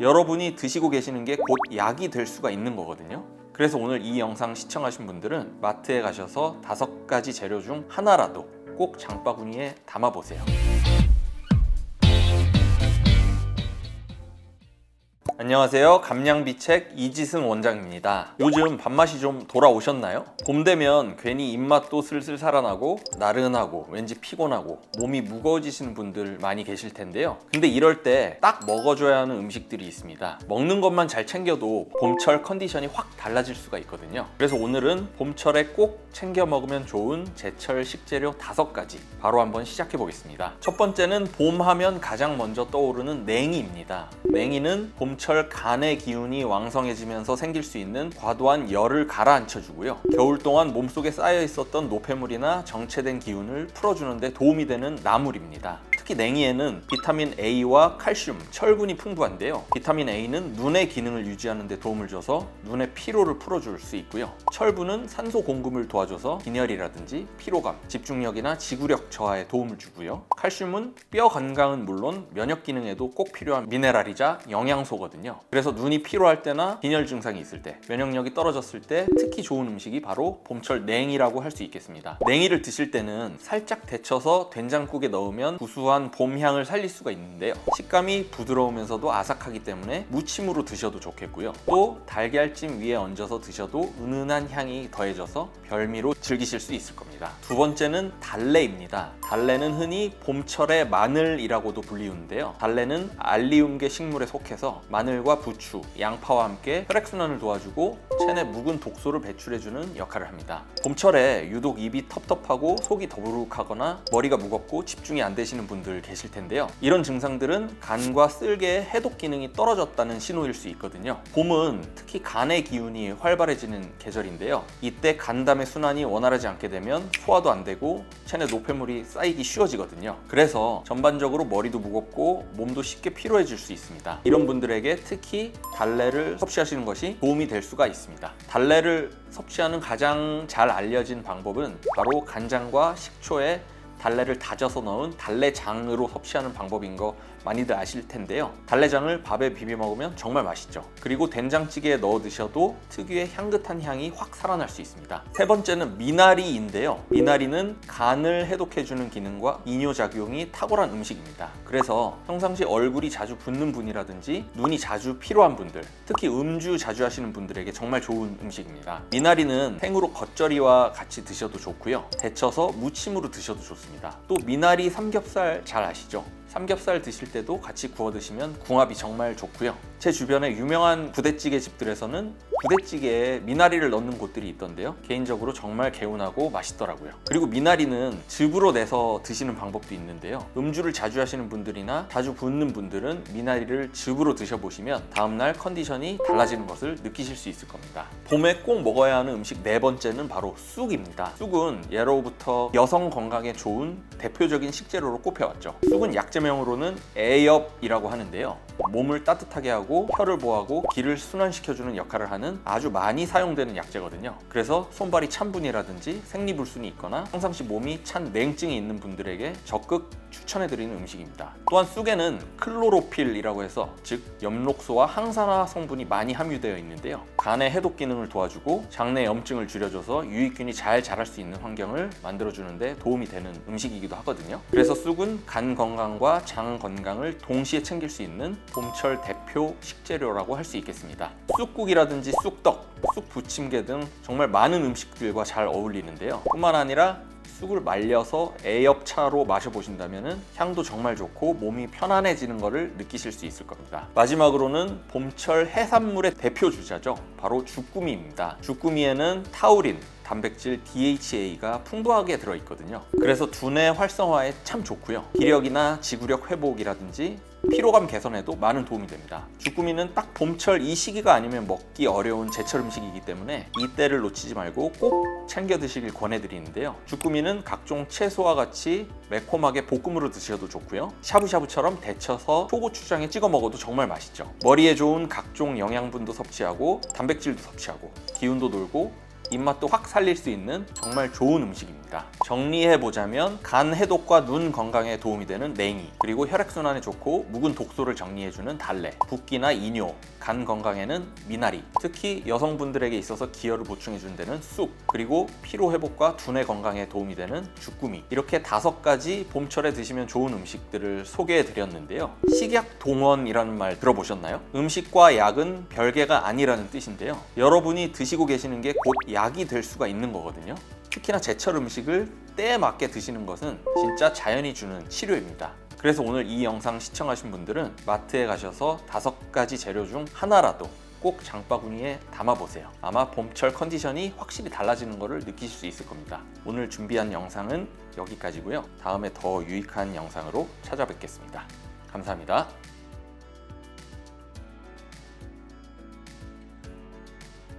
여러분이 드시고 계시는 게 곧 약이 될 수가 있는 거거든요. 그래서 오늘 이 영상 시청하신 분들은 마트에 가셔서 다섯 가지 재료 중 하나라도 꼭 장바구니에 담아 보세요. 안녕하세요. 감량비책 이지승 원장입니다. 요즘 밥맛이 좀 돌아오셨나요? 봄 되면 괜히 입맛도 슬슬 살아나고 나른하고 왠지 피곤하고 몸이 무거워지시는 분들 많이 계실 텐데요. 근데 이럴 때 딱 먹어줘야 하는 음식들이 있습니다. 먹는 것만 잘 챙겨도 봄철 컨디션이 확 달라질 수가 있거든요. 그래서 오늘은 봄철에 꼭 챙겨 먹으면 좋은 제철 식재료 다섯 가지 바로 한번 시작해 보겠습니다. 첫 번째는 봄 하면 가장 먼저 떠오르는 냉이입니다. 냉이는 봄철 간의 기운이 왕성해지면서 생길 수 있는 과도한 열을 가라앉혀 주고요. 겨울 동안 몸속에 쌓여 있었던 노폐물이나 정체된 기운을 풀어주는데 도움이 되는 나물입니다. 특히 냉이에는 비타민 A와 칼슘, 철분이 풍부한데요. 비타민 A는 눈의 기능을 유지하는 데 도움을 줘서 눈의 피로를 풀어줄 수 있고요. 철분은 산소 공급을 도와줘서 빈혈이라든지 피로감, 집중력이나 지구력 저하에 도움을 주고요. 칼슘은 뼈 건강은 물론 면역 기능에도 꼭 필요한 미네랄이자 영양소거든요. 그래서 눈이 피로할 때나 빈혈 증상이 있을 때, 면역력이 떨어졌을 때 특히 좋은 음식이 바로 봄철 냉이라고 할 수 있겠습니다. 냉이를 드실 때는 살짝 데쳐서 된장국에 넣으면 구수한 봄 향을 살릴 수가 있는데요. 식감이 부드러우면서도 아삭하기 때문에 무침으로 드셔도 좋겠고요. 또 달걀찜 위에 얹어서 드셔도 은은한 향이 더해져서 별미로 즐기실 수 있을 겁니다. 두 번째는 달래입니다. 달래는 흔히 봄철의 마늘이라고도 불리우는데요. 달래는 알리움계 식물에 속해서 마늘과 부추, 양파와 함께 혈액순환을 도와주고 체내 묵은 독소를 배출해주는 역할을 합니다. 봄철에 유독 입이 텁텁하고 속이 더부룩하거나 머리가 무겁고 집중이 안 되시는 분들 계실 텐데요. 이런 증상들은 간과 쓸개의 해독 기능이 떨어졌다는 신호일 수 있거든요. 봄은 특히 간의 기운이 활발해지는 계절인데요. 이때 간담의 순환이 원활하지 않게 되면 소화도 안 되고 체내 노폐물이 쌓이기 쉬워지거든요. 그래서 전반적으로 머리도 무겁고 몸도 쉽게 피로해질 수 있습니다. 이런 분들에게 특히 달래를 섭취하시는 것이 도움이 될 수가 있습니다. 달래를 섭취하는 가장 잘 알려진 방법은 바로 간장과 식초에 달래를 다져서 넣은 달래장으로 섭취하는 방법인 거 많이들 아실 텐데요. 달래장을 밥에 비벼 먹으면 정말 맛있죠. 그리고 된장찌개에 넣어 드셔도 특유의 향긋한 향이 확 살아날 수 있습니다. 세 번째는 미나리인데요. 미나리는 간을 해독해주는 기능과 이뇨작용이 탁월한 음식입니다. 그래서 평상시 얼굴이 자주 붓는 분이라든지 눈이 자주 피로한 분들, 특히 음주 자주 하시는 분들에게 정말 좋은 음식입니다. 미나리는 생으로 겉절이와 같이 드셔도 좋고요. 데쳐서 무침으로 드셔도 좋습니다. 또 미나리 삼겹살 잘 아시죠? 삼겹살 드실 때도 같이 구워 드시면 궁합이 정말 좋고요. 제 주변에 유명한 부대찌개 집들에서는 부대찌개에 미나리를 넣는 곳들이 있던데요. 개인적으로 정말 개운하고 맛있더라고요. 그리고 미나리는 즙으로 내서 드시는 방법도 있는데요. 음주를 자주 하시는 분들이나 자주 붓는 분들은 미나리를 즙으로 드셔보시면 다음날 컨디션이 달라지는 것을 느끼실 수 있을 겁니다. 봄에 꼭 먹어야 하는 음식 네 번째는 바로 쑥입니다. 쑥은 예로부터 여성 건강에 좋은 대표적인 식재료로 꼽혀왔죠. 쑥은 약재명으로는 애엽이라고 하는데요. 몸을 따뜻하게 하고 혈을 보하고 기를 순환시켜주는 역할을 하는 아주 많이 사용되는 약재거든요. 그래서 손발이 찬 분이라든지 생리불순이 있거나 평상시 몸이 찬 냉증이 있는 분들에게 적극 추천해드리는 음식입니다. 또한 쑥에는 클로로필이라고 해서 즉 엽록소와 항산화 성분이 많이 함유되어 있는데요. 간의 해독 기능을 도와주고 장내 염증을 줄여줘서 유익균이 잘 자랄 수 있는 환경을 만들어주는데 도움이 되는 음식이기도 하거든요. 그래서 쑥은 간 건강과 장 건강을 동시에 챙길 수 있는 봄철 대표 식재료라고 할 수 있겠습니다. 쑥국이라든지 쑥떡, 쑥부침개 등 정말 많은 음식들과 잘 어울리는데요. 뿐만 아니라 쑥을 말려서 애엽차로 마셔보신다면 향도 정말 좋고 몸이 편안해지는 것을 느끼실 수 있을 겁니다. 마지막으로는 봄철 해산물의 대표 주자죠. 바로 주꾸미입니다. 주꾸미에는 타우린, 단백질 DHA가 풍부하게 들어있거든요. 그래서 두뇌 활성화에 참 좋고요. 기력이나 지구력 회복이라든지 피로감 개선에도 많은 도움이 됩니다. 주꾸미는 딱 봄철 이 시기가 아니면 먹기 어려운 제철 음식이기 때문에 이때를 놓치지 말고 꼭 챙겨 드시길 권해드리는데요. 주꾸미는 각종 채소와 같이 매콤하게 볶음으로 드셔도 좋고요. 샤브샤브처럼 데쳐서 초고추장에 찍어 먹어도 정말 맛있죠. 머리에 좋은 각종 영양분도 섭취하고 단백질도 섭취하고 기운도 돌고 입맛도 확 살릴 수 있는 정말 좋은 음식입니다. 정리해 보자면 간 해독과 눈 건강에 도움이 되는 냉이, 그리고 혈액 순환에 좋고 묵은 독소를 정리해 주는 달래, 붓기나 이뇨, 간 건강에는 미나리, 특히 여성분들에게 있어서 기혈을 보충해 주는 데는 쑥, 그리고 피로 회복과 두뇌 건강에 도움이 되는 주꾸미. 이렇게 다섯 가지 봄철에 드시면 좋은 음식들을 소개해 드렸는데요. 식약 동원이라는 말 들어보셨나요? 음식과 약은 별개가 아니라는 뜻인데요. 여러분이 드시고 계시는 게곧 약이 될 수가 있는 거거든요. 특히나 제철 음식을 때에 맞게 드시는 것은 진짜 자연이 주는 치료입니다. 그래서 오늘 이 영상 시청하신 분들은 마트에 가셔서 다섯 가지 재료 중 하나라도 꼭 장바구니에 담아보세요. 아마 봄철 컨디션이 확실히 달라지는 것을 느끼실 수 있을 겁니다. 오늘 준비한 영상은 여기까지고요. 다음에 더 유익한 영상으로 찾아뵙겠습니다. 감사합니다.